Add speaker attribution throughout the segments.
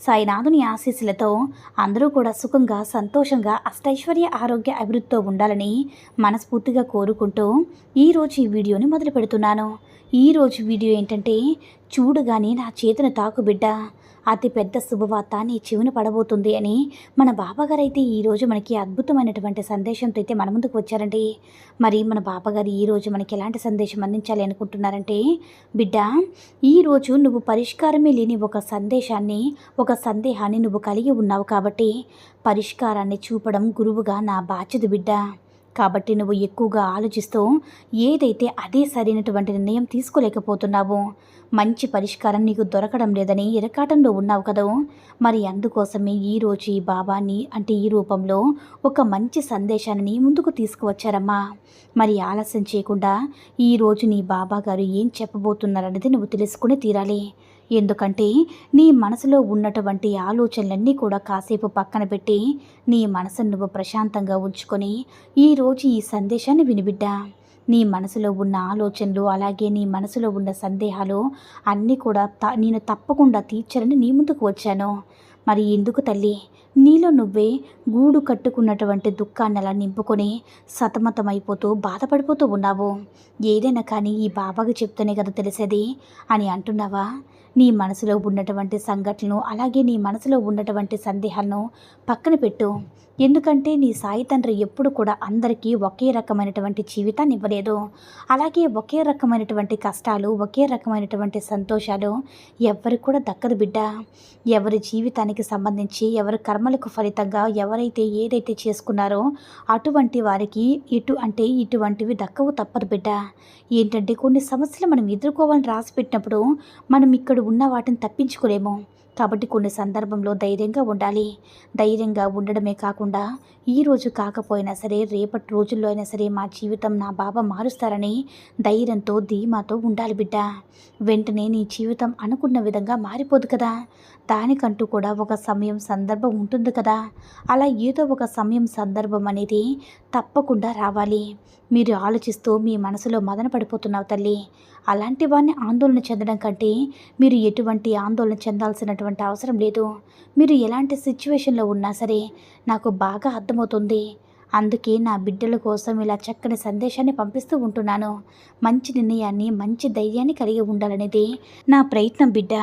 Speaker 1: సాయినాథుని ఆశీస్సులతో అందరూ కూడా సుఖంగా సంతోషంగా అష్టైశ్వర్య ఆరోగ్య అభివృద్ధితో ఉండాలని మనస్ఫూర్తిగా కోరుకుంటూ ఈరోజు ఈ వీడియోని మొదలు పెడుతున్నాను ఈరోజు వీడియో ఏంటంటే చూడగానే నా చేతిని తాకుబిడ్డ అతిపెద్ద అతి పెద్ద శుభవార్త నీ చెవిన పడబోతుంది అని మన బాబాగారు అయితే ఈరోజు మనకి అద్భుతమైనటువంటి సందేశంతో అయితే మన ముందుకు వచ్చారండి. మరి మన బాబాగారు ఈరోజు మనకి ఎలాంటి సందేశం అందించాలి అనుకుంటున్నారంటే బిడ్డ ఈరోజు నువ్వు పరిష్కారమే లేని ఒక సందేశాన్ని ఒక సందేహాన్ని నువ్వు కలిగి ఉన్నావు కాబట్టి పరిష్కారాన్ని చూపడం గురువుగా నా బాధ్యత బిడ్డ. కాబట్టి నువ్వు ఎక్కువగా ఆలోచిస్తూ ఏదైతే అదే సరైనటువంటి నిర్ణయం తీసుకోలేకపోతున్నావో మంచి పరిష్కారం నీకు దొరకడం లేదని ఇరకాటంలో ఉన్నావు కదా. మరి అందుకోసమే ఈరోజు ఈ బాబాని అంటే ఈ రూపంలో ఒక మంచి సందేశాన్ని ముందుకు తీసుకువచ్చారమ్మా. మరి ఆలస్యం చేయకుండా ఈరోజు నీ బాబా గారు ఏం చెప్పబోతున్నారనేది నువ్వు తెలుసుకుని తీరాలి. ఎందుకంటే నీ మనసులో ఉన్నటువంటి ఆలోచనలన్నీ కూడా కాసేపు పక్కన పెట్టి నీ మనసును నువ్వు ప్రశాంతంగా ఉంచుకొని ఈరోజు ఈ సందేశాన్ని వినిబిడ్డా నీ మనసులో ఉన్న ఆలోచనలు అలాగే నీ మనసులో ఉన్న సందేహాలు అన్నీ కూడా త నేను తప్పకుండా తీర్చాలని నీ ముందుకు వచ్చాను. మరి ఎందుకు తల్లి? నీలో నువ్వే గూడు కట్టుకున్నటువంటి దుఃఖాన్ని అలా నింపుకొని సతమతమైపోతూ బాధపడిపోతూ ఉన్నావు. ఏదైనా కానీ ఈ బాబాకి చెప్తేనే కదా తెలిసేది అని అంటున్నావా? నీ మనసులో ఉన్నటువంటి సంఘటనలు అలాగే నీ మనసులో ఉన్నటువంటి సందేహాలను పక్కన పెట్టు. ఎందుకంటే నీ సాయి తండ్రి ఎప్పుడు కూడా అందరికీ ఒకే రకమైనటువంటి జీవితాన్ని ఇవ్వలేదు. అలాగే ఒకే రకమైనటువంటి కష్టాలు ఒకే రకమైనటువంటి సంతోషాలు ఎవరికి కూడా దక్కదు బిడ్డ. ఎవరి జీవితానికి సంబంధించి ఎవరి కర్మలకు ఫలితంగా ఎవరైతే ఏదైతే చేసుకున్నారో అటువంటి వారికి ఇటు అంటే ఇటువంటివి దక్కవు తప్పదు బిడ్డ. ఏంటంటే కొన్ని సమస్యలు మనం ఎదుర్కోవాలని రాసి పెట్టినప్పుడు మనం ఇక్కడ ఉన్న వాటిని తప్పించుకోలేము. కాబట్టి కొన్ని సందర్భంలో ధైర్యంగా ఉండాలి. ధైర్యంగా ఉండడమే కాకుండా ఈ రోజు కాకపోయినా సరే రేపటి రోజుల్లో అయినా సరే మా జీవితం నా బాబా మారుస్తారని ధైర్యంతో ధీమాతో ఉండాలి బిడ్డ. వెంటనే నీ జీవితం అనుకున్న విధంగా మారిపోదు కదా. దానికంటూ కూడా ఒక సమయం సందర్భం ఉంటుంది కదా. అలా ఏదో ఒక సమయం సందర్భం అనేది తప్పకుండా రావాలి. మీరు ఆలోచిస్తూ మీ మనసులో మదన పడిపోతున్నావు తల్లి. అలాంటి వాడిని ఆందోళన చెందడం కంటే మీరు ఎటువంటి ఆందోళన చెందాల్సినటువంటి అవసరం లేదు. మీరు ఎలాంటి సిచ్యువేషన్లో ఉన్నా సరే నాకు బాగా అర్థమవుతుంది. అందుకే నా బిడ్డల కోసం ఇలా చక్కని సందేశాన్ని పంపిస్తూ ఉంటున్నాను. మంచి నిర్ణయాన్ని మంచి ధైర్యాన్ని కలిగి ఉండాలనేది నా ప్రయత్నం బిడ్డ.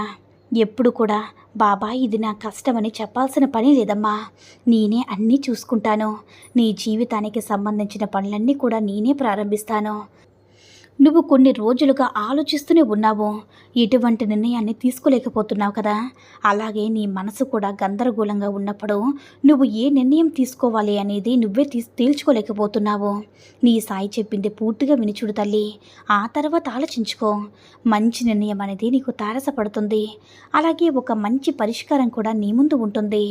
Speaker 1: ఎప్పుడు కూడా బాబా ఇది నా కష్టమని చెప్పాల్సిన పని లేదమ్మా. నేనే అన్నీ చూసుకుంటాను. నీ జీవితానికి సంబంధించిన పనులన్నీ కూడా నేనే ప్రారంభిస్తాను. నువ్వు కొన్ని రోజులుగా ఆలోచిస్తూనే ఉన్నావు. ఎటువంటి నిర్ణయాన్ని తీసుకోలేకపోతున్నావు కదా. అలాగే నీ మనసు కూడా గందరగోళంగా ఉన్నప్పుడు నువ్వు ఏ నిర్ణయం తీసుకోవాలి అనేది నువ్వే తీ తేల్చుకోలేకపోతున్నావు. నీ సాయి చెప్పింది పూర్తిగా వినిచుడు తల్లి. ఆ తర్వాత ఆలోచించుకో. మంచి నిర్ణయం అనేది నీకు తారసపడుతుంది. అలాగే ఒక మంచి పరిష్కారం కూడా నీ ముందు ఉంటుంది.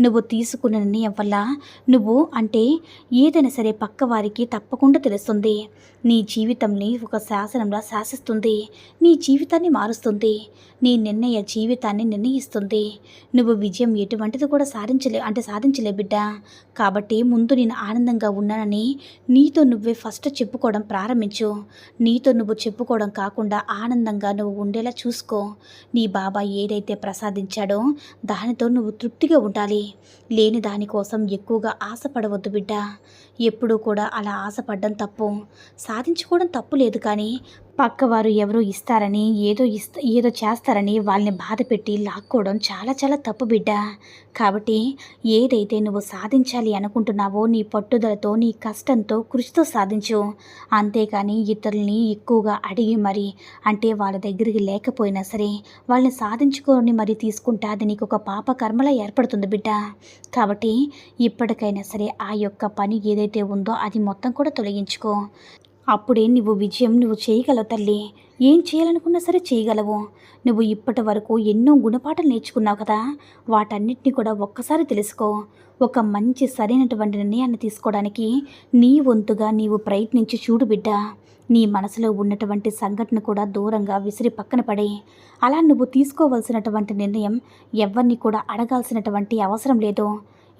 Speaker 1: నువ్వు తీసుకున్న నిర్ణయం వల్ల నువ్వు అంటే ఏదైనా సరే పక్కవారికి తప్పకుండా తెలుస్తుంది. నీ జీవితంని ఒక శాసనంలా శాసిస్తుంది. నీ జీవితాన్ని మారుస్తుంది. నీ నిర్ణయ జీవితాన్ని నిర్ణయిస్తుంది. నువ్వు విజయం ఎటువంటిది కూడా సాధించలే అంటే సాధించలే బిడ్డ. కాబట్టి ముందు నేను ఆనందంగా ఉన్నానని నీతో నువ్వే ఫస్ట్ చెప్పుకోవడం ప్రారంభించు. నీతో నువ్వు చెప్పుకోవడం కాకుండా ఆనందంగా నువ్వు ఉండేలా చూసుకో. నీ బాబా ఏదైతే ప్రసాదించాడో దానితో నువ్వు తృప్తిగా ఉండాలి. లేని దానికోసం ఎక్కువగా ఆశపడవద్దు బిడ్డ. ఎప్పుడూ కూడా అలా ఆశపడడం తప్పు. సాధించుకోవడం తప్పు లేదు కానీ పక్కవారు ఎవరో ఇస్తారని ఏదో ఇస్త ఏదో చేస్తారని వాళ్ళని బాధ పెట్టి లాక్కోవడం చాలా చాలా తప్పు బిడ్డ. కాబట్టి ఏదైతే నువ్వు సాధించాలి అనుకుంటున్నావో నీ పట్టుదలతో నీ కష్టంతో కృషితో సాధించు. అంతేకాని ఇతరుల్ని ఎక్కువగా అడిగి మరి అంటే వాళ్ళ దగ్గరికి లేకపోయినా సరే వాళ్ళని సాధించుకొని మరి తీసుకుంటే అది నీకు ఒక పాప కర్మలా ఏర్పడుతుంది బిడ్డ. కాబట్టి ఇప్పటికైనా సరే ఆ యొక్క పని ఏదైతే ఉందో అది మొత్తం కూడా తొలగించుకో. అప్పుడే నువ్వు విజయం నువ్వు చేయగలవు తల్లి. ఏం చేయాలనుకున్నా సరే చేయగలవు. నువ్వు ఇప్పటి వరకు ఎన్నో గుణపాఠాలు నేర్చుకున్నావు కదా. వాటన్నిటిని కూడా ఒక్కసారి తెలుసుకో. ఒక మంచి సరైనటువంటి నిర్ణయాన్ని తీసుకోవడానికి నీ వంతుగా నీవు ప్రయత్నించి చూడు బిడ్డ. నీ మనసులో ఉన్నటువంటి సంఘటన కూడా దూరంగా విసిరి పక్కన పడి. అలా నువ్వు తీసుకోవలసినటువంటి నిర్ణయం ఎవరిని కూడా అడగాల్సినటువంటి అవసరం లేదు.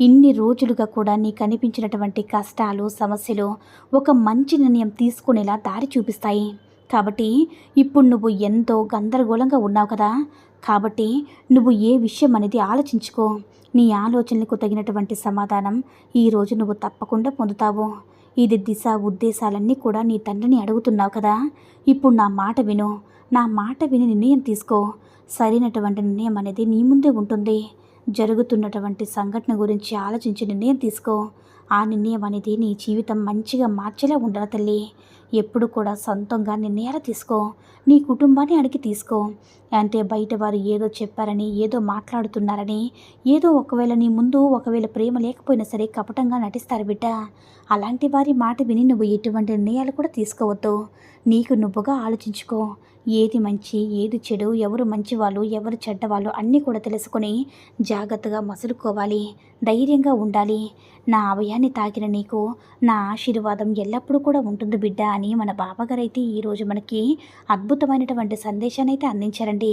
Speaker 1: ఇన్ని రోజులుగా కూడా నీ కనిపించినటువంటి కష్టాలు సమస్యలు ఒక మంచి నిర్ణయం తీసుకునేలా దారి చూపిస్తాయి. కాబట్టి ఇప్పుడు నువ్వు ఎంతో గందరగోళంగా ఉన్నావు కదా. కాబట్టి నువ్వు ఏ విషయం అనేది ఆలోచించుకో. నీ ఆలోచనలకు తగినటువంటి సమాధానం ఈరోజు నువ్వు తప్పకుండా పొందుతావు. ఇది దిశ ఉద్దేశాలన్నీ కూడా నీ తండ్రిని అడుగుతున్నావు కదా. ఇప్పుడు నా మాట విను. నా మాట విని నిర్ణయం తీసుకో. సరైనటువంటి నిర్ణయం అనేది నీ ముందే ఉంటుంది. జరుగుతున్నటువంటి సంఘటన గురించి ఆలోచించి నిర్ణయం తీసుకో. ఆ నిర్ణయం అనేది నీ జీవితం మంచిగా మార్చేలా ఉండాలి తల్లి. ఎప్పుడు కూడా సొంతంగా నిర్ణయాలు తీసుకో. నీ కుటుంబాన్ని అడిగి తీసుకో. అంటే బయట వారు ఏదో చెప్పారని ఏదో మాట్లాడుతున్నారని ఏదో ఒకవేళ నీ ముందు ఒకవేళ ప్రేమ లేకపోయినా సరే కపటంగా నటిస్తారు బిడ్డ. అలాంటి వారి మాట విని నువ్వు ఎటువంటి నిర్ణయాలు కూడా తీసుకోవద్దు. నీకు నువ్వుగా ఆలోచించుకో. ఏది మంచి ఏది చెడు ఎవరు మంచివాళ్ళు ఎవరు చెడ్డవాళ్ళు అన్నీ కూడా తెలుసుకొని జాగ్రత్తగా మసులుకోవాలి ధైర్యంగా ఉండాలి. నా అభయాన్ని తాకిన నీకు నా ఆశీర్వాదం ఎల్లప్పుడూ కూడా ఉంటుంది బిడ్డ అని మన బాబాగారు అయితే ఈరోజు మనకి అద్భుతమైనటువంటి సందేశాన్ని అయితే అందించారండి.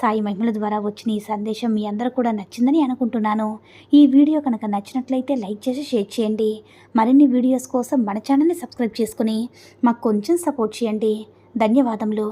Speaker 1: సాయి మహిమల ద్వారా వచ్చిన ఈ సందేశం మీ అందరూ కూడా నచ్చిందని అనుకుంటున్నాను. ఈ వీడియో కనుక నచ్చినట్లయితే లైక్ చేసి షేర్ చేయండి. మరిన్ని వీడియోస్ కోసం మన ఛానల్ని సబ్స్క్రైబ్ చేసుకుని మాకు కొంచెం సపోర్ట్ చేయండి. ధన్యవాదములు.